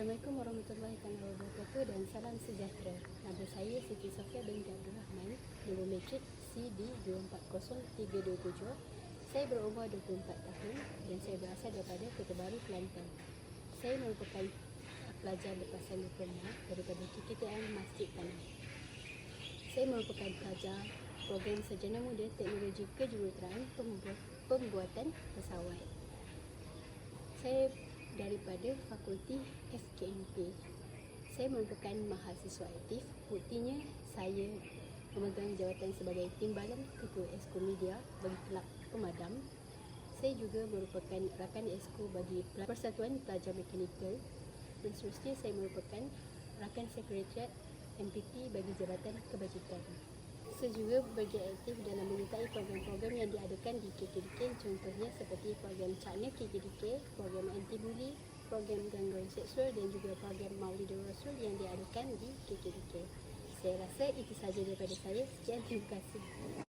Assalamualaikum warahmatullahi wabarakatuh dan salam sejahtera. Nama saya Siti Sofia binti Abdul Rahman, nombor matrik CD240327. Saya berumur 24 tahun dan saya berasal daripada Kota Baru, Kelantan. Saya merupakan pelajar lepasan diploma daripada KKTM Masjid Tanah. Saya merupakan pelajar program Sarjana Muda Teknologi Kejuruteraan Pembuat- Pembuatan Pesawat. Saya daripada Fakulti FKMP. Saya merupakan mahasiswa aktif. Buktinya saya memegang jawatan sebagai Timbalan Ketua Esko Media bagi Kelab Pemadam. Saya juga merupakan rakan Esko bagi Persatuan Pelajar Mekanikal dan seterusnya saya merupakan rakan Sekretariat MPT bagi Jabatan Kebajikan. Saya juga berjaya aktif dalam menyertai program-program yang diadakan di KKDK contohnya seperti program Cakna KKDK, program anti-bully, program gangguan seksual dan juga program Maulidur Rasul yang diadakan di KKDK. Saya rasa itu sahaja daripada saya. Sekian, terima kasih.